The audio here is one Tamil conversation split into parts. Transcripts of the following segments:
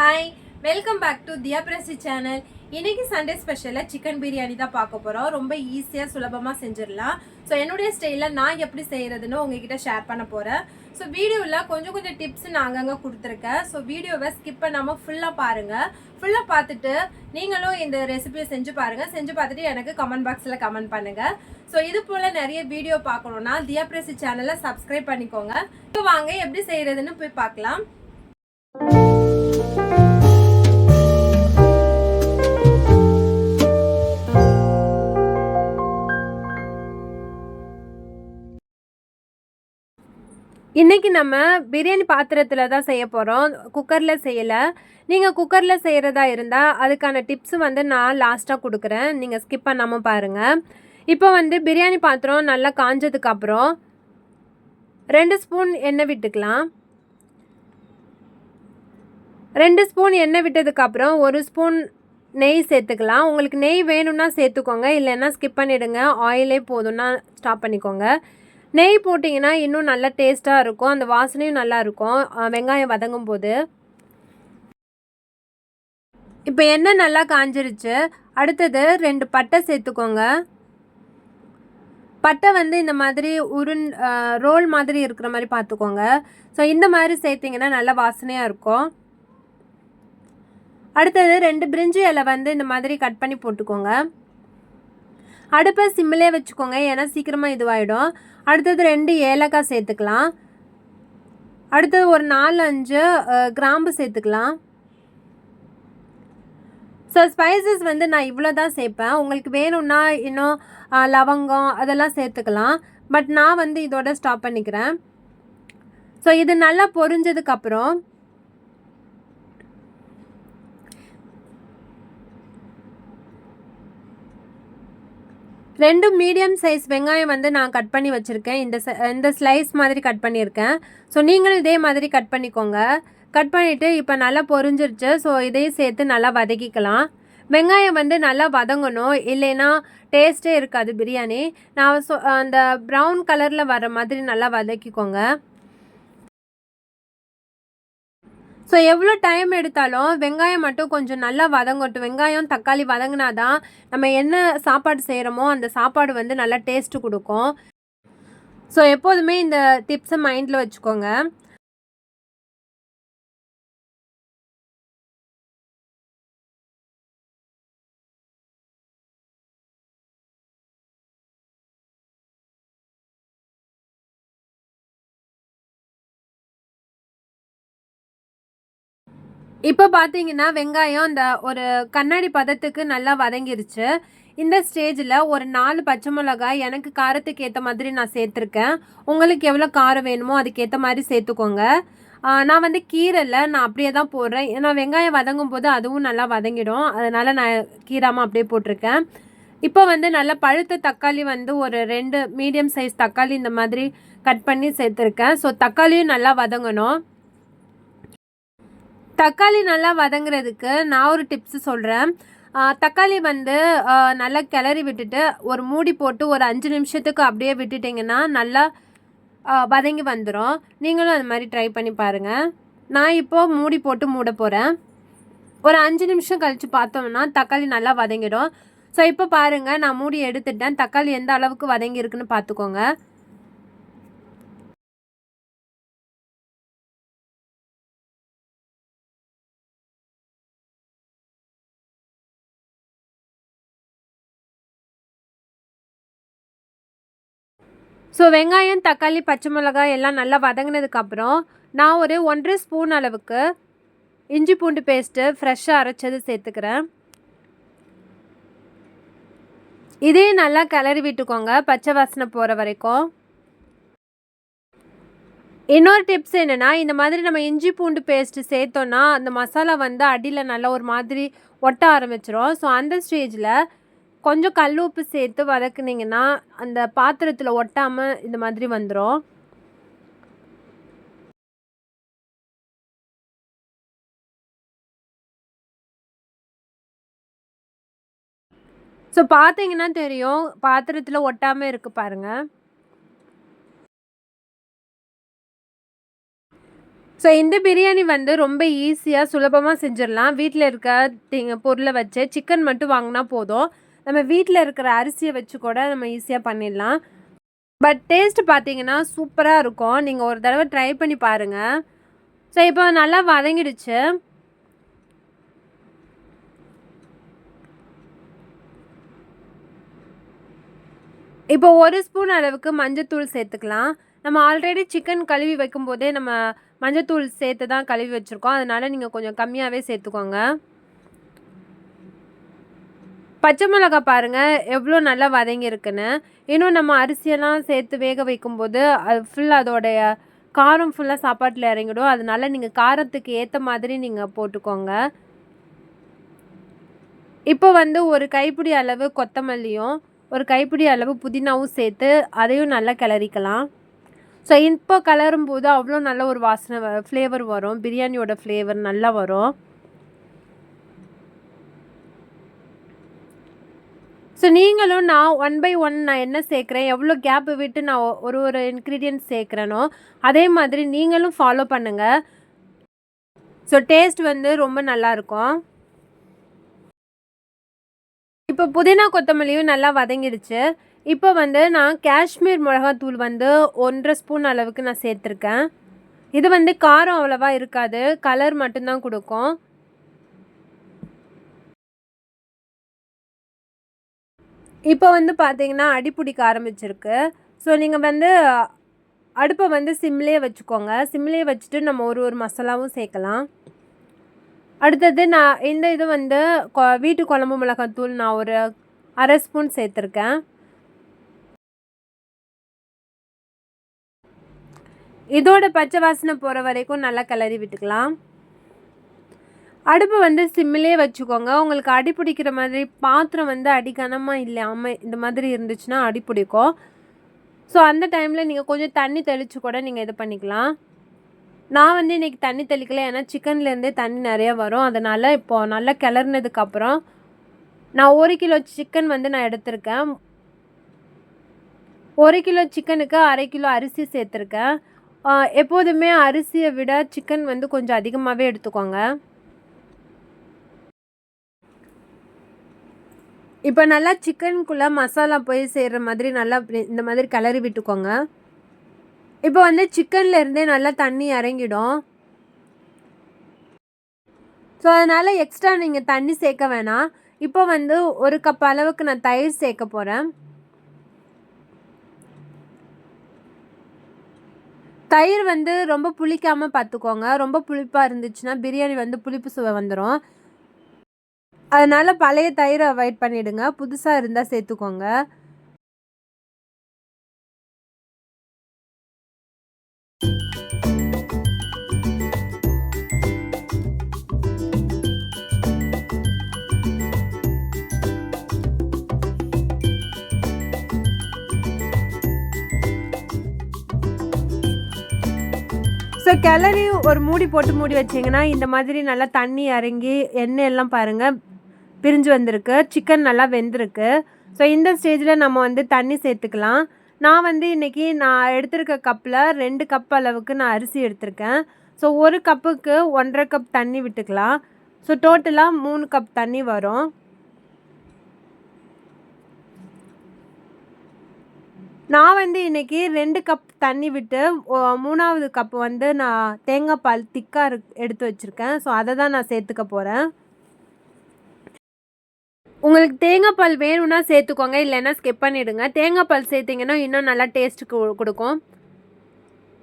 Hi welcome back to Diya பிரசி channel இன்னைக்கு சண்டே ஸ்பெஷலில் சிக்கன் பிரியாணி தான் பார்க்க போகிறோம் ரொம்ப ஈஸியாக சுலபமாக செஞ்சிடலாம். ஸோ என்னுடைய ஸ்டைலில் நான் எப்படி செய்கிறதுன்னு உங்ககிட்ட ஷேர் பண்ண போகிறேன் ஸோ வீடியோவில் கொஞ்சம் கொஞ்சம் டிப்ஸ் நான் அங்கங்கே கொடுத்துருக்கேன். ஸோ வீடியோவை ஸ்கிப் பண்ணாமல் ஃபுல்லாக பாருங்கள் ஃபுல்லாக பார்த்துட்டு நீங்களும் இந்த ரெசிபியை செஞ்சு பாருங்கள் செஞ்சு பார்த்துட்டு எனக்கு கமெண்ட் பாக்ஸில் கமெண்ட் பண்ணுங்கள் ஸோ இது போல் நிறைய வீடியோ பார்க்கணுன்னா தியா பிரசி சேனலை சப்ஸ்கிரைப் பண்ணிக்கோங்க. இப்போ வாங்க எப்படி செய்கிறதுன்னு போய் பார்க்கலாம். இன்றைக்கி நம்ம பிரியாணி பாத்திரத்தில் தான் செய்ய போகிறோம் குக்கரில் செய்யலை. நீங்கள் குக்கரில் செய்கிறதா இருந்தால் அதுக்கான டிப்ஸ் வந்து நான் லாஸ்ட்டாக கொடுக்குறேன். நீங்கள் ஸ்கிப் பண்ணாமல் பாருங்கள் இப்போ வந்து பிரியாணி பாத்திரம் நல்லா காஞ்சதுக்கப்புறம் ரெண்டு ஸ்பூன் எண்ணெய் விட்டுக்கலாம். ரெண்டு ஸ்பூன் எண்ணெய் விட்டதுக்கப்புறம் ஒரு ஸ்பூன் நெய் சேர்த்துக்கலாம். உங்களுக்கு நெய் வேணும்னா சேர்த்துக்கோங்க. இல்லைன்னா ஸ்கிப் பண்ணிவிடுங்க ஆயிலே போதும்னா ஸ்டாப் பண்ணிக்கோங்க. நெய் போட்டிங்கன்னா இன்னும் நல்லா டேஸ்ட்டாக இருக்கும். அந்த வாசனையும் நல்லாயிருக்கும் வெங்காயம் வதங்கும் போது இப்போ எண்ணெய் நல்லா காஞ்சிருச்சு. அடுத்தது ரெண்டு பட்டை சேர்த்துக்கோங்க. பட்டை வந்து இந்த மாதிரி உருண் ரோல் மாதிரி இருக்கிற மாதிரி பார்த்துக்கோங்க. ஸோ இந்த மாதிரி சேர்த்திங்கன்னா நல்லா வாசனையாக இருக்கும். அடுத்தது ரெண்டு பிரிஞ்சி இலை வந்து இந்த மாதிரி கட் பண்ணி போட்டுக்கோங்க. அடுப்பை சிம்மிலே வச்சுக்கோங்க ஏன்னா சீக்கிரமாக இதுவாகிடும் அடுத்தது ரெண்டு ஏலக்காய் சேர்த்துக்கலாம். அடுத்தது ஒரு நாலு அஞ்சு கிராம்பு சேர்த்துக்கலாம். ஸோ ஸ்பைசஸ் வந்து நான் இவ்வளோ தான் சேர்ப்பேன். உங்களுக்கு வேணும்னா இன்னும் லவங்கம் அதெல்லாம் சேர்த்துக்கலாம். பட் நான் வந்து இதோட ஸ்டாப் பண்ணிக்கிறேன். ஸோ இது நல்லா பொரிஞ்சதுக்கப்புறம் ரெண்டு மீடியம் சைஸ் வெங்காயம் வந்து நான் கட் பண்ணி வச்சுருக்கேன். இந்த இந்த ஸ்லைஸ் மாதிரி கட் பண்ணியிருக்கேன். ஸோ நீங்களும் இதே மாதிரி கட் பண்ணிக்கோங்க. கட் பண்ணிவிட்டு இப்போ நல்லா பொரிஞ்சிருச்சு. ஸோ இதையும் சேர்த்து நல்லா வதக்கிக்கலாம். வெங்காயம் வந்து நல்லா வதங்கணும். இல்லைன்னா டேஸ்ட்டே இருக்காது பிரியாணி. நான் சொ அந்த ப்ரௌன் கலரில் வர மாதிரி நல்லா வதக்கிக்கோங்க. ஸோ எவ்வளோ டைம் எடுத்தாலும் வெங்காயம் மட்டும் கொஞ்சம் நல்லா வதங்கட்டும். வெங்காயம் தக்காளி வதங்கினாதான் நம்ம என்ன சாப்பாடு செய்கிறோமோ அந்த சாப்பாடு வந்து நல்லா டேஸ்ட்டு கொடுக்கும். ஸோ எப்போதுமே இந்த டிப்ஸை மைண்டில் வச்சுக்கோங்க. இப்போ பார்த்தீங்கன்னா வெங்காயம் அந்த ஒரு கண்ணாடி பதத்துக்கு நல்லா வதங்கிருச்சு. இந்த ஸ்டேஜில் ஒரு நாலு பச்சை மிளகாய் எனக்கு காரத்துக்கு ஏற்ற மாதிரி நான் சேர்த்துருக்கேன். உங்களுக்கு எவ்வளோ காரம் வேணுமோ அதுக்கேற்ற மாதிரி சேர்த்துக்கோங்க. நான் வந்து கீரையில் நான் அப்படியே தான் போடுறேன். ஏன்னா வெங்காயம் வதங்கும் போது அதுவும் நல்லா வதங்கிடும். அதனால் நான் கீராமல் அப்படியே போட்டிருக்கேன். இப்போ வந்து நல்லா பழுத்த தக்காளி வந்து ஒரு ரெண்டு மீடியம் சைஸ் தக்காளி இந்த மாதிரி கட் பண்ணி சேர்த்துருக்கேன். ஸோ தக்காளியும் நல்லா வதங்கணும். தக்காளி நல்லா வதங்குறதுக்கு நான் ஒரு டிப்ஸ் சொல்கிறேன் தக்காளி வந்து நல்லா கிளறி விட்டுட்டு ஒரு மூடி போட்டு ஒரு அஞ்சு நிமிஷத்துக்கு அப்படியே விட்டுட்டிங்கன்னா நல்லா வதங்கி வந்துடும் நீங்களும் அது மாதிரி ட்ரை பண்ணி பாருங்கள் நான் இப்போது மூடி போட்டு மூட போகிறேன் ஒரு அஞ்சு நிமிஷம் கழித்து பார்த்தோம்னா தக்காளி நல்லா வதங்கிடும். ஸோ இப்போ பாருங்கள் நான் மூடி எடுத்துட்டேன். தக்காளி எந்த அளவுக்கு வதங்கி இருக்குன்னு பார்த்துக்கோங்க. ஸோ வெங்காயம் தக்காளி பச்சை மிளகாய் எல்லாம் நல்லா வதங்கினதுக்கப்புறம் நான் ஒரு ஒன்றரை ஸ்பூன் அளவுக்கு இஞ்சி பூண்டு பேஸ்ட்டு ஃப்ரெஷ்ஷாக அரைச்சது சேர்த்துக்கிறேன். இதையும் நல்லா கிளறி விட்டுக்கோங்க பச்சை வாசனை போகிற வரைக்கும். இன்னொரு டிப்ஸ் என்னென்னா இந்த மாதிரி நம்ம இஞ்சி பூண்டு பேஸ்ட்டு சேர்த்தோன்னா அந்த மசாலா வந்து அடியில் நல்லா ஒரு மாதிரி ஒட்ட ஆரம்பிச்சிரும். ஸோ அந்த ஸ்டேஜில் கொஞ்சம் கல் உப்பு சேர்த்து வதக்குனீங்கன்னா அந்த பாத்திரத்தில் ஒட்டாமல் இந்த மாதிரி வந்துடும் ஸோ பார்த்தீங்கன்னா தெரியும். பாத்திரத்தில் ஒட்டாமல் இருக்குது பாருங்கள் ஸோ இந்த பிரியாணி வந்து ரொம்ப ஈஸியாக சுலபமாக செஞ்சிடலாம் வீட்டில் இருக்க பொருளை வச்சு சிக்கன் மட்டும் வாங்கினா போதும். நம்ம வீட்டில் இருக்கிற அரிசியை வச்சு கூட நம்ம ஈஸியாக பண்ணிடலாம். பட் டேஸ்ட் பார்த்தீங்கன்னா சூப்பராக இருக்கும். நீங்கள் ஒரு தடவை ட்ரை பண்ணி பாருங்கள் ஸோ இப்போ நல்லா வதங்கிடுச்சு. இப்போ ஒரு ஸ்பூன் அளவுக்கு மஞ்சத்தூள் சேர்த்துக்கலாம். நம்ம ஆல்ரெடி சிக்கன் கழுவி வைக்கும்போதே நம்ம மஞ்சத்தூள் சேர்த்து தான் கழுவி வச்சுருக்கோம். அதனால் நீங்கள் கொஞ்சம் கம்மியாகவே சேர்த்துக்கோங்க. பச்சை மிளகா பாருங்கள் எவ்வளோ நல்லா வதங்கியிருக்குன்னு. இன்னும் நம்ம அரிசியெல்லாம் சேர்த்து வேக வைக்கும்போது அது ஃபுல் அதோடைய காரம் ஃபுல்லாக சாப்பாட்டில் இறங்கிடும். அதனால நீங்கள் காரத்துக்கு ஏற்ற மாதிரி நீங்கள் போட்டுக்கோங்க. இப்போ வந்து ஒரு கைப்பிடி அளவு கொத்தமல்லியும் ஒரு கைப்பிடி அளவு புதினாவும் சேர்த்து அதையும் நல்லா கிளறிக்கலாம். ஸோ இப்போ கிளறும் போது அவ்வளோ நல்ல ஒரு வாசனை ஃப்ளேவர் வரும். பிரியாணியோட ஃப்ளேவர் நல்லா வரும். ஸோ நீங்களும் நான் ஒன் பை ஒன் நான் என்ன சேர்க்குறேன்? எவ்வளோ கேப்பை விட்டு நான் ஒரு ஒரு இன்க்ரீடியன்ட் சேர்க்குறேனோ அதே மாதிரி நீங்களும் ஃபாலோ பண்ணுங்கள் ஸோ டேஸ்ட் வந்து ரொம்ப நல்லாயிருக்கும் இப்போ புதினா கொத்தமல்லியும் நல்லா வதங்கிடுச்சு. இப்போ வந்து நான் காஷ்மீர் மிளகாத்தூள் வந்து ஒன்றரை ஸ்பூன் அளவுக்கு நான் சேர்த்துருக்கேன். இது வந்து காரம் அவ்வளோவா இருக்காது. கலர் மட்டும்தான் கொடுக்கும். இப்போ வந்து பார்த்தீங்கன்னா அடி பிடிக்க ஆரம்பிச்சிருக்கு. ஸோ நீங்கள் வந்து அடுப்பை வந்து சிம்லேயே வச்சுக்கோங்க. சிம்லேயே வச்சுட்டு நம்ம ஒரு ஒரு மசாலாவும் சேர்க்கலாம். அடுத்தது நான் இந்த இது வந்து கொ- வீட்டு குழம்பு மிளகாத்தூள் நான் ஒரு அரை ஸ்பூன் சேர்த்துருக்கேன். இதோட பச்சை வாசனை போகிற வரைக்கும் நல்லா கிளறி விட்டுக்கலாம். அடுப்பு வந்து சிம்மிலே வச்சுக்கோங்க. உங்களுக்கு அடி பிடிக்கிற மாதிரி பாத்திரம் வந்து அடிக்கனமாக இல்லாமல் இந்த மாதிரி இருந்துச்சுன்னா அடி பிடிக்கும். ஸோ அந்த டைமில் நீங்கள் கொஞ்சம் தண்ணி தெளித்து கூட நீங்கள் இது பண்ணிக்கலாம். நான் வந்து இன்றைக்கி தண்ணி தெளிக்கல. ஏன்னா சிக்கன்லேருந்தே தண்ணி நிறையா வரும். அதனால் இப்போது நல்லா கிளறினதுக்கப்புறம் நான் ஒரு கிலோ சிக்கன் வந்து நான் எடுத்திருக்கேன். ஒரு கிலோ சிக்கனுக்கு அரை கிலோ அரிசி சேர்த்துருக்கேன். எப்போதுமே அரிசியை விட சிக்கன் வந்து கொஞ்சம் அதிகமாகவே எடுத்துக்கோங்க. இப்போ நல்லா சிக்கனுக்குள்ளே மசாலா போய் சேர்கிற மாதிரி நல்லா இந்த மாதிரி கிளறி விட்டுக்கோங்க. இப்போ வந்து சிக்கன்ல இருந்தே நல்லா தண்ணி இறங்கிடும். ஸோ அதனால் எக்ஸ்ட்ரா நீங்கள் தண்ணி சேர்க்க வேணாம். இப்போ வந்து ஒரு கப் அளவுக்கு நான் தயிர் சேர்க்க போகிறேன் தயிர் வந்து ரொம்ப புளிக்காமல் பார்த்துக்கோங்க ரொம்ப புளிப்பாக இருந்துச்சுன்னா பிரியாணி வந்து புளிப்பு சுவை வந்துடும் அதனால் பழைய தயிரை அவாய்ட் பண்ணிவிடுங்க புதுசாக இருந்தால் சேர்த்துக்கோங்க. ஸோ கிளறி ஒரு மூடி போட்டு மூடி வச்சிங்கன்னா இந்த மாதிரி நல்லா தண்ணி இறங்கி எண்ணெய் எல்லாம் பாருங்கள் பிரிஞ்சு வந்திருக்கு. சிக்கன் நல்லா வெந்திருக்கு. ஸோ இந்த ஸ்டேஜில் நம்ம வந்து தண்ணி சேர்த்துக்கலாம். நான் வந்து இன்றைக்கி நான் எடுத்திருக்க கப்பில் ரெண்டு கப் அளவுக்கு நான் அரிசி எடுத்திருக்கேன். ஸோ ஒரு கப்புக்கு ஒன்றரை கப் தண்ணி விட்டுக்கலாம். ஸோ டோட்டலாக மூணு கப் தண்ணி வரும். நான் வந்து இன்னைக்கு ரெண்டு கப் தண்ணி விட்டு மூணாவது கப் வந்து நான் தேங்காய் பால் திக்காக இரு எடுத்து வச்சுருக்கேன். ஸோ அதை தான் நான் சேர்த்துக்க போகிறேன் உங்களுக்கு தேங்காய் பால் வேணும்னா சேர்த்துக்கோங்க இல்லைன்னா ஸ்கிப் பண்ணிவிடுங்க தேங்காய் பால் சேர்த்திங்கன்னா இன்னும் நல்லா டேஸ்ட்டுக்கு கொடுக்கும்.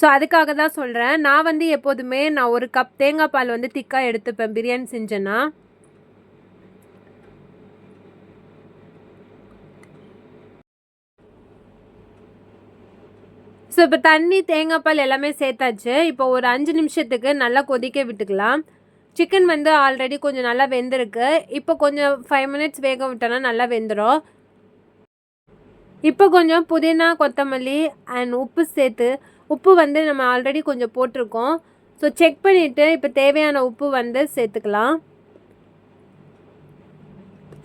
ஸோ அதுக்காக தான் சொல்கிறேன் நான் வந்து எப்போதுமே நான் ஒரு கப் தேங்காய் பால் வந்து திக்காக எடுத்துப்பேன் பிரியாணி செஞ்சேன்னா. ஸோ இப்போ தண்ணி தேங்காய் பால் எல்லாமே சேர்த்தாச்சு. இப்போ ஒரு அஞ்சு நிமிஷத்துக்கு நல்லா கொதிக்க விட்டுக்கலாம். சிக்கன் வந்து ஆல்ரெடி கொஞ்சம் நல்லா வெந்திருக்கு. இப்போ கொஞ்சம் ஃபைவ் மினிட்ஸ் வேக விட்டோன்னா நல்லா வெந்துடும் இப்போ கொஞ்சம் புதினா கொத்தமல்லி அண்ட் உப்பு சேர்த்து உப்பு வந்து நம்ம ஆல்ரெடி கொஞ்சம் போட்டிருக்கோம். ஸோ செக் பண்ணிவிட்டு இப்போ தேவையான உப்பு வந்து சேர்த்துக்கலாம்.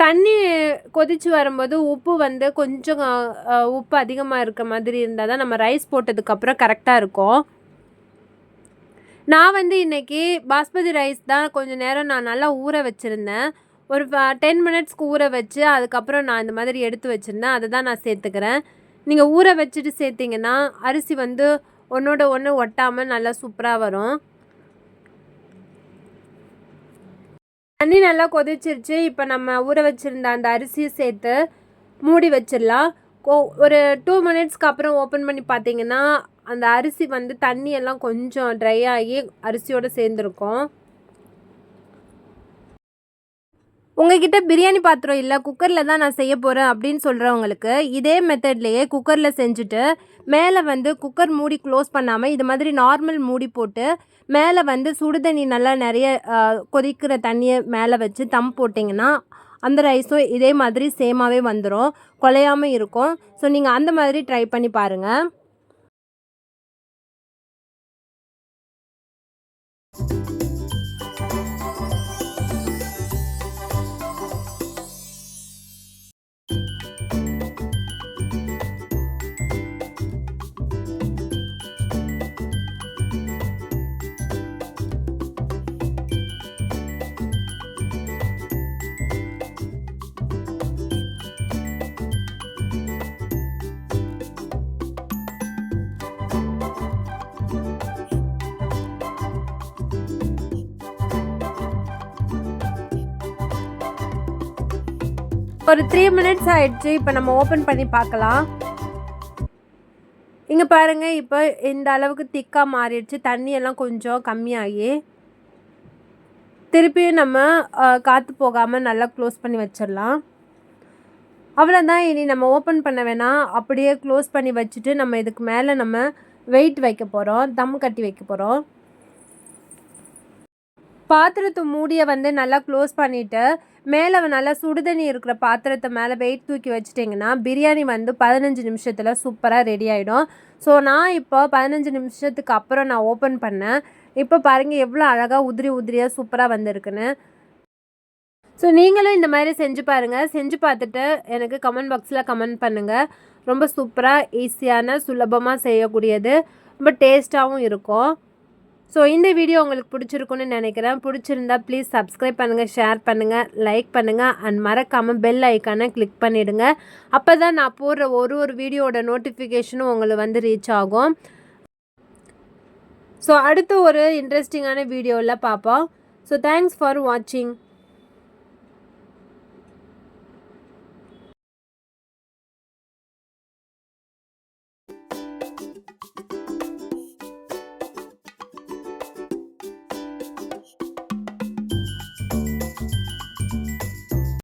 தண்ணி கொதிச்சு வரும்போது உப்பு வந்து கொஞ்சம் உப்பு அதிகமாக இருக்க மாதிரி இருந்தால் தான் நம்ம ரைஸ் போட்டதுக்கப்புறம் கரெக்டாக இருக்கும். நான் வந்து இன்றைக்கி பாஸ்மதி ரைஸ் தான் கொஞ்சம் நேரம் நான் நல்லா ஊற வச்சுருந்தேன். ஒரு டென் மினிட்ஸ்க்கு ஊற வச்சு அதுக்கப்புறம் நான் இந்த மாதிரி எடுத்து வச்சுருந்தேன். அதை தான் நான் சேர்த்துக்கிறேன். நீங்கள் ஊற வச்சுட்டு சேர்த்திங்கன்னா அரிசி வந்து ஒன்றோட ஒன்று ஒட்டாமல் நல்லா சூப்பராக வரும். தண்ணி நல்லா கொதிச்சிருச்சு. இப்போ நம்ம ஊற வச்சுருந்த அந்த அரிசியை சேர்த்து மூடி வச்சிடலாம். ஒரு டூ மினிட்ஸ்க்கு அப்புறம் ஓப்பன் பண்ணி பார்த்தீங்கன்னா அந்த அரிசி வந்து தண்ணியெல்லாம் கொஞ்சம் ட்ரை ஆகி அரிசியோடு சேர்ந்துருக்கும். உங்ககிட்ட பிரியாணி பாத்திரம் இல்லை குக்கரில் தான் நான் செய்ய போகிறேன் அப்படின்னு சொல்கிறவங்களுக்கு இதே மெத்தட்லேயே குக்கரில் செஞ்சுட்டு மேலே வந்து குக்கர் மூடி க்ளோஸ் பண்ணாமல் இது மாதிரி நார்மல் மூடி போட்டு மேலே வந்து சுடு தண்ணி நல்லா நிறைய கொதிக்கிற தண்ணியை மேலே வச்சு தம் போட்டிங்கன்னா அந்த ரைஸும் இதே மாதிரி சேமாகவே வந்துடும் குலையாமல் இருக்கும். ஸோ நீங்கள் அந்த மாதிரி ட்ரை பண்ணி பாருங்கள் Thank you. ஒரு த்ரீ மினிட்ஸ் ஆயிடுச்சு. இப்போ நம்ம ஓப்பன் பண்ணி பார்க்கலாம். இங்கே பாருங்கள் இப்போ இந்த அளவுக்கு திக்காக மாறிடுச்சு. தண்ணியெல்லாம் கொஞ்சம் கம்மியாகி. திருப்பியும் நம்ம காற்று போகாமல் நல்லா க்ளோஸ் பண்ணி வச்சிடலாம். அவ்வளோதான் இனி நம்ம ஓப்பன் பண்ண வேணாம். அப்படியே க்ளோஸ் பண்ணி வச்சுட்டு நம்ம இதுக்கு மேலே நம்ம வெயிட் வைக்க போகிறோம் தம் கட்டி வைக்க போகிறோம் பாத்திரத்து மூடியை வந்து நல்லா க்ளோஸ் பண்ணிவிட்டு மேலே நல்லா சுடுதண்ணி இருக்கிற பாத்திரத்தை மேலே வெயிட் தூக்கி வச்சிட்டிங்கன்னா பிரியாணி வந்து பதினஞ்சு நிமிஷத்தில் சூப்பராக ரெடி ஆகிடும் ஸோ நான் இப்போ பதினஞ்சு நிமிஷத்துக்கு அப்புறம் நான் ஓப்பன் பண்ணேன். இப்போ பாருங்கள் எவ்வளோ அழகாக உதிரி உதிரியாக சூப்பராக வந்திருக்குன்னு. ஸோ நீங்களும் இந்த மாதிரி செஞ்சு பாருங்கள் செஞ்சு பார்த்துட்டு எனக்கு கமெண்ட் பாக்ஸில் கமெண்ட் பண்ணுங்கள் ரொம்ப சூப்பராக ஈஸியான சுலபமாக செய்யக்கூடியது. ரொம்ப டேஸ்ட்டாகவும் இருக்கும். ஸோ இந்த வீடியோ உங்களுக்கு பிடிச்சிருக்குன்னு நினைக்கிறேன். பிடிச்சிருந்தா ப்ளீஸ் சப்ஸ்கிரைப் பண்ணுங்கள் ஷேர் பண்ணுங்கள் லைக் பண்ணுங்கள் அண்ட் மறக்காமல் பெல் ஐக்கானை கிளிக் பண்ணிவிடுங்க அப்போ தான் நான் போடுற ஒரு ஒரு வீடியோட நோட்டிஃபிகேஷனும் உங்களுக்கு வந்து ரீச் ஆகும். ஸோ அடுத்து ஒரு இன்ட்ரெஸ்டிங்கான வீடியோவில் பார்ப்போம். ஸோ தேங்க்ஸ் ஃபார் வாட்சிங்